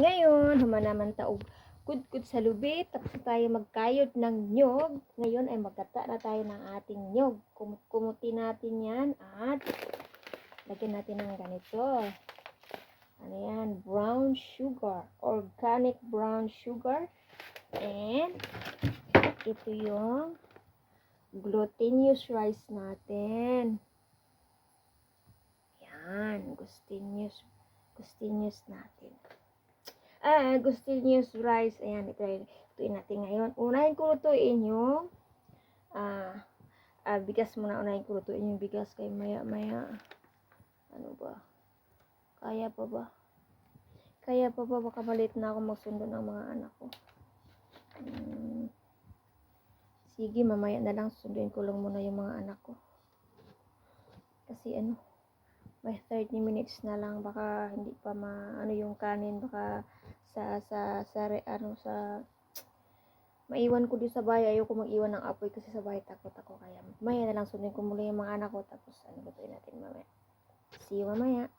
Ngayon, human naman taog kudkud sa lubit, tapos tayo magkayod ng nyog. Ngayon ay magkata na tayo ng ating nyog. Kum- kumuti natin yan at lagyan natin ng ganito. Ano yan? Brown sugar. Organic brown sugar. And ito yung glutinous rice natin. Yan. Glutinous. Glutinous natin. Ah, glutinous rice. Ayan, ito lutuin natin ngayon. Unahin ko lutuin yung ah, ah, bigas muna. Unahin ko lutuin yung bigas kay maya maya. Ano ba? Kaya pa ba? Kaya pa ba? Baka malit na ako magsundo ng mga anak ko. Hmm. Sige, mamaya na lang sunduin ko lang muna yung mga anak ko. Kasi ano, may 30 minutes na lang baka hindi pa ma ano yung kanin baka sa sa sa re, ano sa maiwan ko din sa bahay. Ayoko mag-iwan ng apoy kasi sa bahay takot ako. Kaya mamaya na lang sundin ko muna yung mga anak ko. Tapos ano lutuin natin mamaya. See you mamaya